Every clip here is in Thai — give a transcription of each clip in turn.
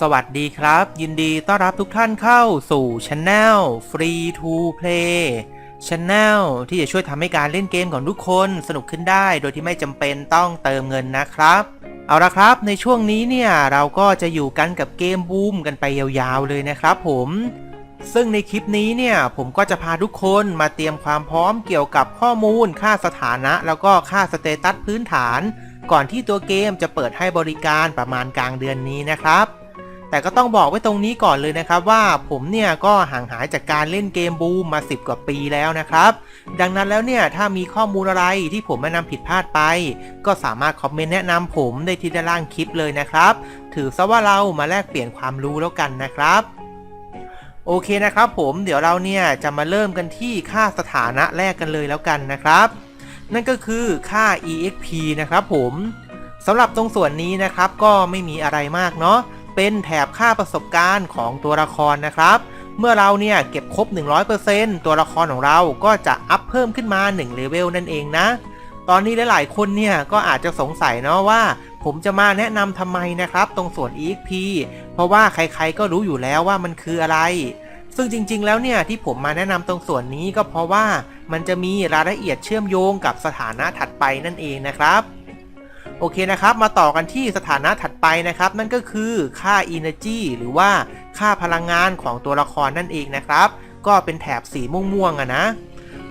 สวัสดีครับ ยินดีต้อนรับทุกท่านเข้าสู่ช anel Free to Play Channel ที่จะช่วยทำให้การเล่นเกมของทุกคนสนุกขึ้นได้ โดยที่ไม่จำเป็นต้องเติมเงินนะครับ เอาละครับ ในช่วงนี้เนี่ยเราก็จะอยู่กันกับเกมบูมกันไปยาวๆเลยนะครับผมซึ่งในคลิปนี้เนี่ยผมก็จะพาทุกคนมาเตรียมความพร้อมเกี่ยวกับข้อมูล ค่าสถานะ แล้วก็ค่าสเตตัสพื้นฐาน ก่อนที่ตัวเกมจะเปิดให้บริการประมาณกลางเดือนนี้นะครับ แต่ก็ต้องบอกไว้ตรงนี้ก่อนเลยนะครับว่าผมเนี่ยก็ห่างหายจากการเล่นเกมบูมมา 10 กว่าปีแล้วนะครับ ดังนั้นแล้วเนี่ยถ้ามีข้อมูลอะไรที่ผมแนะนำผิดพลาดไป ก็สามารถคอมเมนต์แนะนำผมได้ที่ด้านล่างคลิปเลยนะครับ ถือซะว่าเรามาแลกเปลี่ยนความรู้แล้วกันนะครับโอเคนะครับผมเดี๋ยวเราเนี่ยจะมาเริ่มกันที่ค่าสถานะแรกกันเลยแล้วกันนะครับ นั่นก็คือค่า exp นะครับผมสำหรับตรงส่วนนี้นะครับก็ไม่มีอะไรมากเนาะ เป็นแถบค่าประสบการณ์ของตัวละครนะครับ เมื่อเราเนี่ยเก็บครบ 100%ตัวละครของเราก็จะอัพเพิ่มขึ้นมา1เลเวลนั่นเองนะ ตอนนี้หลายๆคนเนี่ยก็อาจจะสงสัยเนาะว่า ผมจะมาแนะนำทำไมนะครับตรงส่วน exp เพราะว่าใครๆก็รู้อยู่แล้วว่ามันคืออะไรซึ่งจริงๆ แล้วเนี่ยที่ผมมาแนะนำตรงส่วนนี้ก็เพราะว่ามันจะมีรายละเอียดเชื่อมโยงกับสถานะถัดไปนั่นเองนะครับ โอเคนะครับ มาต่อกันที่สถานะถัดไปนะครับ นั่นก็คือค่า energy หรือว่าค่าพลังงานของตัวละครนั่นเองนะครับ ก็เป็นแถบสีม่วงๆอะนะ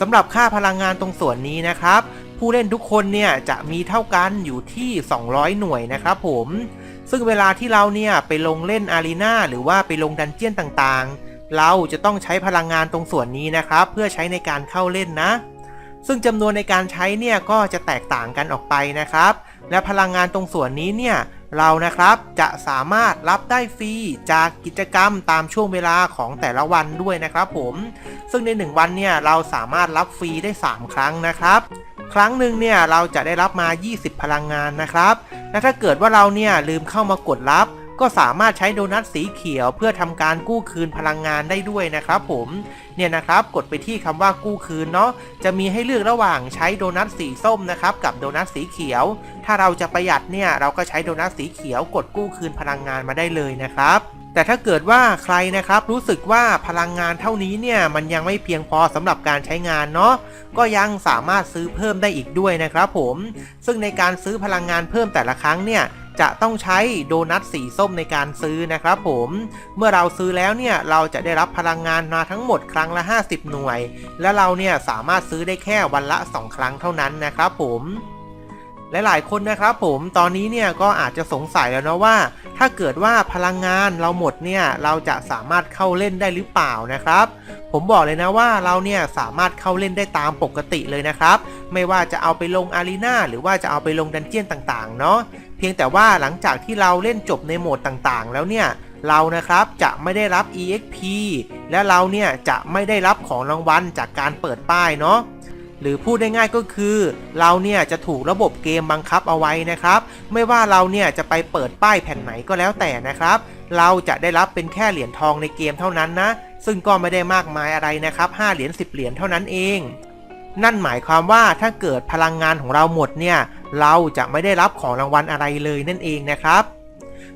สำหรับค่าพลังงานตรงส่วนนี้นะครับ ผู้เล่นทุกคนเนี่ยจะมีเท่ากันอยู่ที่ 200 หน่วยนะครับผมซึ่งเวลาที่เราเนี่ยไปลงเล่นอารีนาหรือว่าไปลงดันเจียนต่างๆ เราจะต้องใช้พลังงานตรงส่วนนี้นะครับ เพื่อใช้ในการเข้าเล่นนะ ซึ่งจำนวนในการใช้เนี่ยก็จะแตกต่างกันออกไปนะครับ และพลังงานตรงส่วนนี้เนี่ยเรานะครับจะสามารถรับได้ฟรีจากกิจกรรมตามช่วงเวลาของแต่ละวันด้วยนะครับผม ซึ่งใน 1 วันเนี่ยเราสามารถรับฟรีได้ 3 ครั้งนะครับ ครั้งหนึ่งเนี่ยเราจะได้รับมา 20 พลังงานนะครับ และถ้าเกิดว่าเราเนี่ยลืมเข้ามากดรับ ก็สามารถใช้โดนัทสีเขียว เพื่อทำการกู้คืนพลังงานได้ด้วยนะครับผมเนี่ยนะครับกดไปที่คำว่ากู้คืนเนาะจะมีให้เลือกระหว่างใช้โดนัทสีส้มนะครับกับโดนัทสีเขียว ถ้าเราจะประหยัดเนี่ยเราก็ใช้โดนัทสีเขียว กดกู้คืนพลังงานมาได้เลยนะครับแต่ถ้าเกิดว่าใครนะครับรู้สึกว่าพลังงานเท่านี้เนี่ยมันยังไม่เพียงพอสำหรับการใช้งานเนาะก็ยังสามารถซื้อเพิ่มได้อีกด้วยนะครับผม ซึ่งในการซื้อพลังงานเพิ่มแต่ละครั้งเนี่ย จะต้องใช้โดนัทสีส้มในการซื้อนะครับผม เมื่อเราซื้อแล้วเนี่ยเราจะได้รับพลังงานมาทั้งหมดครั้งละ 50 หน่วย และเราเนี่ยสามารถซื้อได้แค่วันละ 2 ครั้งเท่านั้นนะครับผมและหลายคนนะครับผมตอนนี้เนี่ยก็อาจจะสงสัยแล้วนะว่า ถ้าเกิดว่าพลังงานเราหมดเนี่ยเราจะสามารถเข้าเล่นได้หรือเปล่านะครับ ผมบอกเลยนะว่าเราเนี่ยสามารถเข้าเล่นได้ตามปกติเลยนะครับ ไม่ว่าจะเอาไปลงอารีนาหรือว่าจะเอาไปลงดันเจียนต่างๆเนาะ เพียงแต่ว่าหลังจากที่เราเล่นจบในโหมดต่างๆ แล้วเนี่ยเรานะครับจะไม่ได้รับ EXP และเราเนี่ยจะไม่ได้รับของรางวัลจากการเปิดป้ายเนาะหรือพูดได้ง่ายก็คือ เราเนี่ยจะถูกระบบเกมบังคับเอาไว้นะครับ ไม่ว่าเราเนี่ยจะไปเปิดป้ายแผ่นไหนก็แล้วแต่นะครับ เราจะได้รับเป็นแค่เหรียญทองในเกมเท่านั้นนะ ซึ่งก็ไม่ได้มากมายอะไรนะครับ 5 เหรียญ10 เหรียญเท่านั้นเอง นั่นหมายความว่าถ้าเกิดพลังงานของเราหมดเนี่ย เราจะไม่ได้รับของรางวัลอะไรเลยนั่นเองนะครับ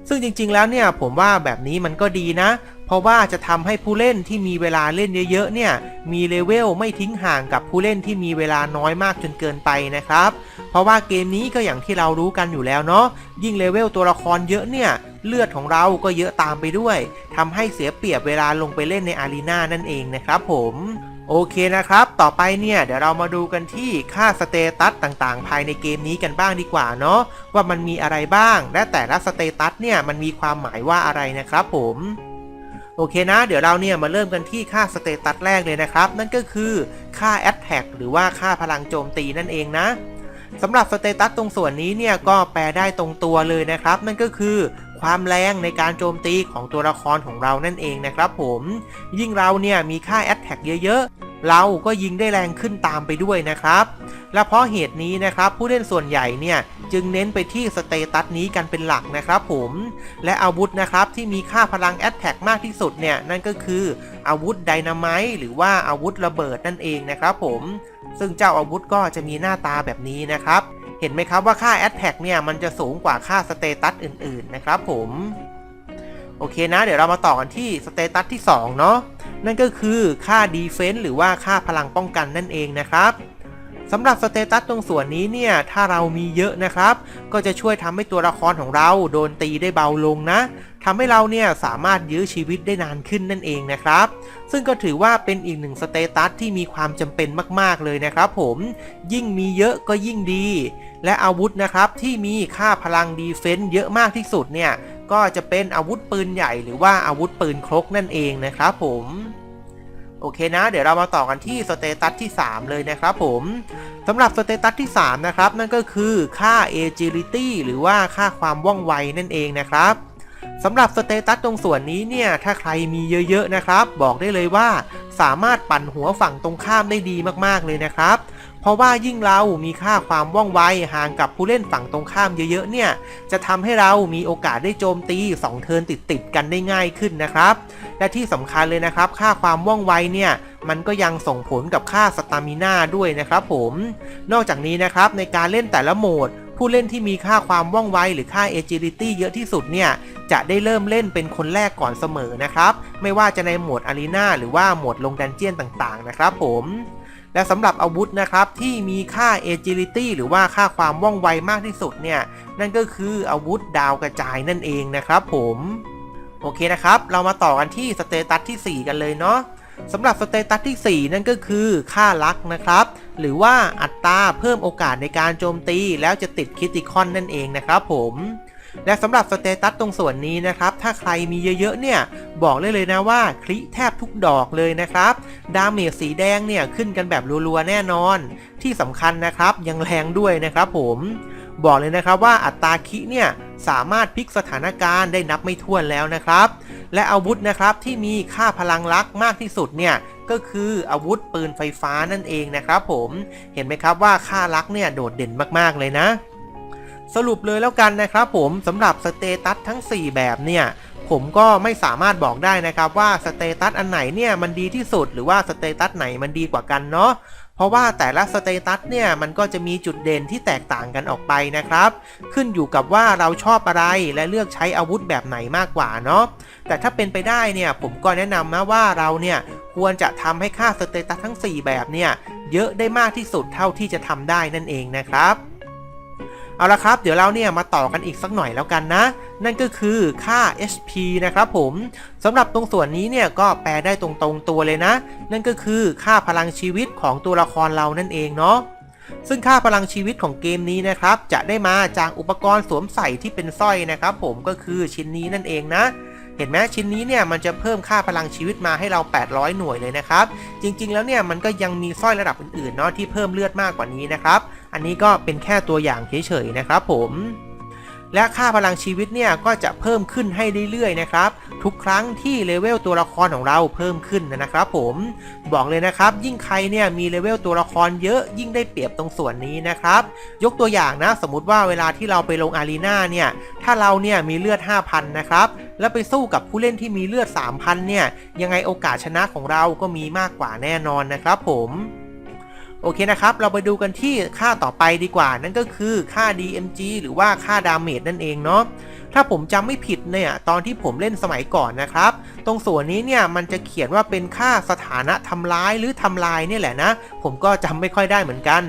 ซึ่งจริงๆแล้วเนี่ยผมว่าแบบนี้มันก็ดีนะ เพราะว่าจะทำให้ผู้เล่นที่มีเวลาเล่นเยอะๆเนี่ย มีเลเวลไม่ทิ้งห่างกับผู้เล่นที่มีเวลาน้อยมากจนเกินไปนะครับ เพราะว่าเกมนี้ก็อย่างที่เรารู้กันอยู่แล้วเนาะ ยิ่งเลเวลตัวละครเยอะเนี่ยเลือดของเราก็เยอะตามไปด้วยทำให้เสียเปรียบเวลาลงไปเล่นในอารีนานั่นเองนะครับผมโอเคนะครับ ต่อไปเนี่ยเดี๋ยวเรามาดูกันที่ค่าสเตตัสต่างๆ ภายในเกมนี้กันบ้างดีกว่าเนาะว่ามันมีอะไรบ้าง และแต่ละสเตตัสเนี่ยมันมีความหมายว่าอะไรนะครับผมโอเคนะ เดี๋ยวเราเนี่ยมาเริ่มกันที่ค่าสเตตัสแรกเลยนะครับ นั่นก็คือค่า Attack หรือว่าค่าพลังโจมตีนั่นเองนะสำหรับสเตตัสตรงส่วนนี้เนี่ยก็แปลได้ตรงตัวเลยนะครับ นั่นก็คือ ความแรงในการโจมตีของตัวละครของเรานั่นเองนะครับผม ยิ่งเราเนี่ยมีค่า Attack เยอะๆ เราก็ยิงได้แรงขึ้นตามไปด้วยนะครับ และเพราะเหตุนี้นะครับผู้เล่นส่วนใหญ่เนี่ยจึงเน้นไปที่สเตตัสนี้กันเป็นหลักนะครับผม และอาวุธนะครับที่มีค่าพลังแอตแทกมากที่สุดเนี่ยนั่นก็คืออาวุธไดนาไมต์หรือว่าอาวุธระเบิดนั่นเองนะครับผม ซึ่งเจ้าอาวุธก็จะมีหน้าตาแบบนี้นะครับ เห็นไหมครับว่าค่าแอตแทกเนี่ยมันจะสูงกว่าค่าสเตตัสอื่นๆ นะครับผม โอเคนะ เดี๋ยวเรามาต่อกันที่สเตตัสที่ 2 เนาะนั่นก็คือค่าดีเฟน s ์หรือว่าค่าพลังป้องกันนั่นเองนะครับ สำหรับสเตตัสตรงส่วนนี้เนี่ยถ้าเรามีเยอะนะครับ ก็จะช่วยทำให้ตัวละครของเราโดนตีได้เบาลงนะทำให้เราเนี่ยสามารถยื้อชีวิตได้นานขึ้นนั่นเองนะครับ ซึ่งก็ถือว่าเป็นอีกหนึ่งสเตตัสที่มีความจำเป็นมากๆเลยนะครับผมยิ่งมีเยอะก็ยิ่งดี และอาวุธนะครับที่มีค่าพลังดีเฟนซ์เยอะมากที่สุดเนี่ยก็จะเป็นอาวุธปืนใหญ่หรือว่าอาวุธปืนครกนั่นเองนะครับผม โอเคนะ เดี๋ยวเรามาต่อกันที่สเตตัสที่ 3 เลยนะครับผมสำหรับสเตตัสที่ 3 นะครับ นั่นก็คือค่า agility หรือว่าค่าความว่องไวนั่นเองนะครับสำหรับสเตตัสตรงส่วนนี้เนี่ย ถ้าใครมีเยอะๆนะครับ บอกได้เลยว่าสามารถปั่นหัวฝั่งตรงข้ามได้ดีมากๆเลยนะครับ เพราะว่ายิ่งเรามีค่าความว่องไวห่างกับผู้เล่นฝั่งตรงข้ามเยอะๆเนี่ย จะทำให้เรามีโอกาสได้โจมตี 2 เทิร์นติดๆกันได้ง่ายขึ้นนะครับ และที่สำคัญเลยนะครับ ค่าความว่องไวเนี่ยมันก็ยังส่งผลกับค่าสตามิน่าด้วยนะครับผมนอกจากนี้นะครับในการเล่นแต่ละโหมด ผู้เล่นที่มีค่าความว่องไวหรือค่า agility เยอะที่สุดเนี่ยจะได้เริ่มเล่นเป็นคนแรกก่อนเสมอนะครับ ไม่ว่าจะในโหมดอารีนาหรือว่าโหมดลงดันเจียนต่างๆ นะครับผมและสำหรับอาวุธนะครับที่มีค่า agility หรือว่าค่าความว่องไวมากที่สุดเนี่ยนั่นก็คืออาวุธดาวกระจายนั่นเองนะครับผม โอเคนะครับ เรามาต่อกันที่สเตตัสที่ 4 กันเลยเนาะสำหรับสเตตัสที่ 4 นั่นก็คือค่าลักนะครับ หรือว่าอัตราเพิ่มโอกาสในการโจมตีแล้วจะติดคิติคอนนั่นเองนะครับผมและสำหรับสเตตัสตรงส่วนนี้นะครับ ถ้าใครมีเยอะๆเนี่ย บอกเลยเลยนะว่าคลิแทบทุกดอกเลยนะครับ ดาเมจสีแดงเนี่ยขึ้นกันแบบรัวๆแน่นอน ที่สำคัญนะครับยังแรงด้วยนะครับผม บอกเลยนะครับว่าอัตราคิเนี่ย สามารถพลิกสถานการณ์ได้นับไม่ถ้วนแล้วนะครับ และอาวุธนะครับที่มีค่าพลังลักมากที่สุดเนี่ยก็คืออาวุธปืนไฟฟ้านั่นเองนะครับผมเห็นไหมครับว่าค่าลักเนี่ยโดดเด่นมากๆเลยนะ สรุปเลยแล้วกันนะครับผมสำหรับสเตตัสทั้ง 4 แบบเนี่ยผมก็ไม่สามารถบอกได้นะครับว่าสเตตัสอันไหนเนี่ยมันดีที่สุดหรือว่าสเตตัสไหนมันดีกว่ากันเนาะ เพราะว่าแต่ละสเตตัสเนี่ยมันก็จะมีจุดเด่นที่แตกต่างกันออกไปนะครับ ขึ้นอยู่กับว่าเราชอบอะไรและเลือกใช้อาวุธแบบไหนมากกว่าเนาะแต่ถ้าเป็นไปได้เนี่ยผมก็แนะนำนะว่าเราเนี่ยควรจะทำให้ค่าสเตตัสทั้ง 4 แบบเนี่ยเยอะได้มากที่สุดเท่าที่จะทำได้นั่นเองนะครับ เอาละครับ เดี๋ยวเราเนี่ยมาต่อกันอีกสักหน่อยแล้วกันนะ นั่นก็คือค่า HP นะครับผมสำหรับตรงส่วนนี้เนี่ยก็แปลได้ตรงๆตัวเลยนะ นั่นก็คือค่าพลังชีวิตของตัวละครเรานั่นเองเนาะซึ่งค่าพลังชีวิตของเกมนี้นะครับ จะได้มาจากอุปกรณ์สวมใส่ที่เป็นสร้อยนะครับ ผมก็คือชิ้นนี้นั่นเองนะ เห็นไหมชิ้นนี้เนี่ยมันจะเพิ่มค่าพลังชีวิตมาให้เรา 800 หน่วยเลยนะครับ จริงๆแล้วเนี่ยมันก็ยังมีสร้อยระดับอื่นๆเนาะที่เพิ่มเลือดมากกว่านี้นะครับ นนี้ก็เป็นแค่ตัวอย่างเฉยๆนะครับผมและค่าพลังชีวิตเนี่ยก็จะเพิ่มขึ้นให้เรื่อยๆนะครับ ทุกครั้งที่เลเวลตัวละครของเราเพิ่มขึ้นนะครับ ผมบอกเลยนะครับ ยิ่งใครเนี่ยมีเลเวลตัวละครเยอะยิ่งได้เปรียบตรงส่วนนี้นะครับ ยกตัวอย่างนะสมมติว่าเวลาที่เราไปลงอารีนาเนี่ยถ้าเราเนี่ยมีเลือด 5,000 นะครับ แล้วไปสู้กับผู้เล่นที่มีเลือด 3,000 เนี่ยยังไงโอกาสชนะของเราก็มีมากกว่าแน่นอนนะครับ ผม โอเคนะครับ เราไปดูกันที่ค่าต่อไปดีกว่า นั่นก็คือค่า DMG หรือว่าค่าดาเมจนั่นเองเนาะ ถ้าผมจำไม่ผิดเนี่ยตอนที่ผมเล่นสมัยก่อนนะครับ ตรงส่วนนี้เนี่ยมันจะเขียนว่าเป็นค่าสถานะทำร้ายหรือทำลายเนี่ยแหละนะ ผมก็จำไม่ค่อยได้เหมือนกัน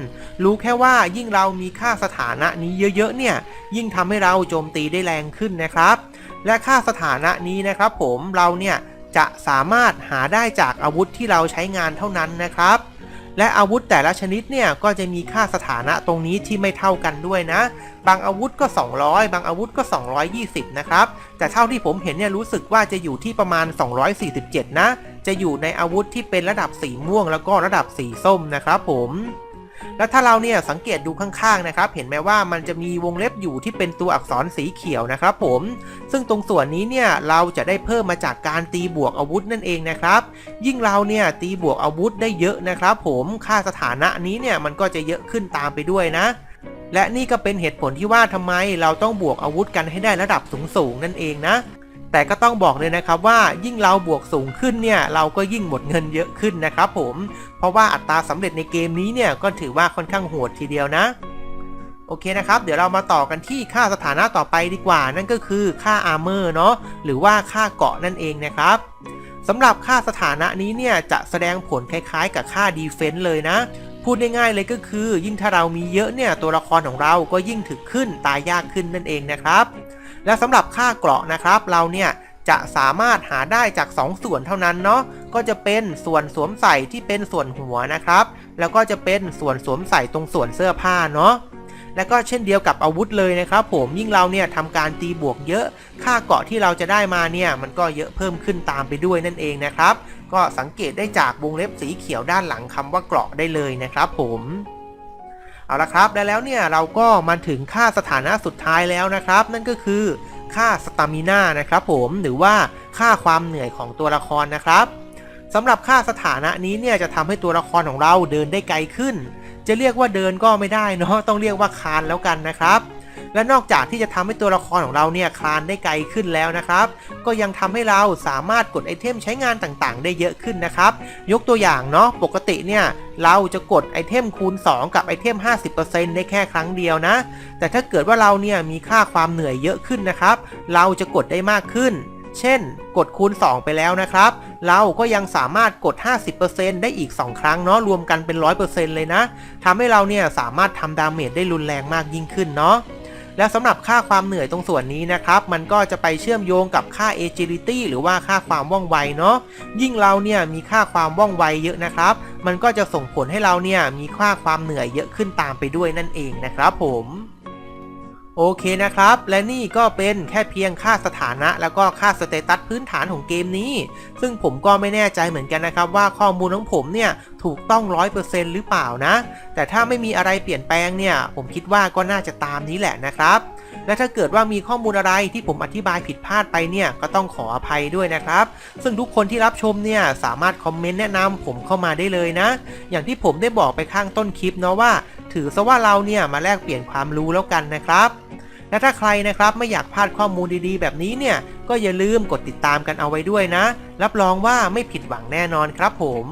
รู้แค่ว่ายิ่งเรามีค่าสถานะนี้เยอะๆเนี่ย ยิ่งทำให้เราโจมตีได้แรงขึ้นนะครับ และค่าสถานะนี้นะครับ ผมเราเนี่ยจะสามารถหาได้จากอาวุธที่เราใช้งานเท่านั้นนะครับ และอาวุธแต่ละชนิดเนี่ยก็จะมีค่าสถานะตรงนี้ที่ไม่เท่ากันด้วยนะ บางอาวุธก็ 200 บางอาวุธก็ 220 นะครับ แต่เท่าที่ผมเห็นเนี่ยรู้สึกว่าจะอยู่ที่ประมาณ 247 นะ จะอยู่ในอาวุธที่เป็นระดับสีม่วงแล้วก็ระดับสีส้มนะครับผม แล้วถ้าเราเนี่ยสังเกตดูข้างๆนะครับ เห็นไหมว่ามันจะมีวงเล็บอยู่ที่เป็นตัวอักษรสีเขียวนะครับผม ซึ่งตรงส่วนนี้เนี่ยเราจะได้เพิ่มมาจากการตีบวกอาวุธนั่นเองนะครับ ยิ่งเราเนี่ยตีบวกอาวุธได้เยอะนะครับ ผมค่าสถานะนี้เนี่ยมันก็จะเยอะขึ้นตามไปด้วยนะและนี่ก็เป็นเหตุผลที่ว่าทำไมเราต้องบวกอาวุธกันให้ได้ระดับสูงๆนั่นเองนะ แต่ก็ต้องบอกเลยนะครับว่ายิ่งเราบวกสูงขึ้นเนี่ยเราก็ยิ่งหมดเงินเยอะขึ้นนะครับผมเพราะว่าอัตราสำเร็จในเกมนี้เนี่ยก็ถือว่าค่อนข้างโหดทีเดียวนะโอเคนะครับ เดี๋ยวเรามาต่อกันที่ค่าสถานะต่อไปดีกว่า นั่นก็คือค่าอาร์เมอร์เนาะหรือว่าค่าเกาะนั่นเองนะครับสำหรับค่าสถานะนี้เนี่ยจะแสดงผลคล้ายๆ กับค่าดีเฟนส์เลยนะ พูดง่ายๆเลยก็คือ ยิ่งถ้าเรามีเยอะเนี่ยตัวละครของเราก็ยิ่งถึกขึ้นตายยากขึ้นนั่นเองนะครับ และสำหรับค่าเกราะนะครับ เราเนี่ยจะสามารถหาได้จาก 2 ส่วนเท่านั้นเนาะก็จะเป็นส่วนสวมใส่ที่เป็นส่วนหัวนะครับ แล้วก็จะเป็นส่วนสวมใส่ตรงส่วนเสื้อผ้าเนาะแล้วก็เช่นเดียวกับอาวุธเลยนะครับผมยิ่งเราเนี่ยทำการตีบวกเยอะ ค่าเกราะที่เราจะได้มาเนี่ยมันก็เยอะเพิ่มขึ้นตามไปด้วยนั่นเองนะครับ ก็สังเกตได้จากวงเล็บสีเขียวด้านหลังคำว่าเกราะได้เลยนะครับผม เอาละครับและแล้วเนี่ยเราก็มาถึงค่าสถานะสุดท้ายแล้วนะครับ นั่นก็คือค่าสตามิน่านะครับผมหรือว่าค่าความเหนื่อยของตัวละครนะครับสำหรับค่าสถานะนี้เนี่ยจะทำให้ตัวละครของเราเดินได้ไกลขึ้น จะเรียกว่าเดินก็ไม่ได้เนาะต้องเรียกว่าคานแล้วกันนะครับ และนอกจากที่จะทำให้ตัวละครของเราเนี่ยคลานได้ไกลขึ้นแล้วนะครับ ก็ยังทำให้เราสามารถกดไอเทมใช้งานต่างๆ ได้เยอะขึ้นนะครับ ยกตัวอย่างเนาะปกติเนี่ยเราจะกดไอเทมคูณ 2 กับไอเทม 50%ได้แค่ครั้งเดียวนะ แต่ถ้าเกิดว่าเราเนี่ยมีค่าความเหนื่อยเยอะขึ้นนะครับ เราจะกดได้มากขึ้น เช่น กดคูณ 2 ไปแล้วนะครับ เราก็ยังสามารถกด 50%ได้อีก 2 ครั้งเนาะรวมกันเป็น 100%เลยนะทำให้เราเนี่ยสามารถทำดาเมจได้รุนแรงมากยิ่งขึ้นเนาะ แล้วสำหรับค่าความเหนื่อยตรงส่วนนี้นะครับมันก็จะไปเชื่อมโยงกับค่า agility หรือว่าค่าความว่องไวเนาะยิ่งเราเนี่ยมีค่าความว่องไวเยอะนะครับ มันก็จะส่งผลให้เราเนี่ยมีค่าความเหนื่อยเยอะขึ้นตามไปด้วยนั่นเองนะครับผม โอเคนะครับ และนี่ก็เป็นแค่เพียงค่าสถานะ แล้วก็ค่าสเตตัสพื้นฐานของเกมนี้ ซึ่งผมก็ไม่แน่ใจเหมือนกันนะครับ ว่าข้อมูลของผมเนี่ยถูกต้องร้อยเปอร์เซ็นหรือเปล่านะ แต่ถ้าไม่มีอะไรเปลี่ยนแปลงเนี่ย ผมคิดว่าก็น่าจะตามนี้แหละนะครับ และถ้าเกิดว่ามีข้อมูลอะไรที่ผมอธิบายผิดพลาดไปเนี่ยก็ต้องขออภัยด้วยนะครับ ซึ่งทุกคนที่รับชมเนี่ยสามารถคอมเมนต์แนะนำผมเข้ามาได้เลยนะ อย่างที่ผมได้บอกไปข้างต้นคลิปเนาะว่า ถือซะว่าเราเนี่ยมาแลกเปลี่ยนความรู้แล้วกันนะครับและถ้าใครนะครับไม่อยากพลาดข้อมูลดีๆ แบบนี้เนี่ย ก็อย่าลืมกดติดตามกันเอาไว้ด้วยนะ รับรองว่าไม่ผิดหวังแน่นอนครับผม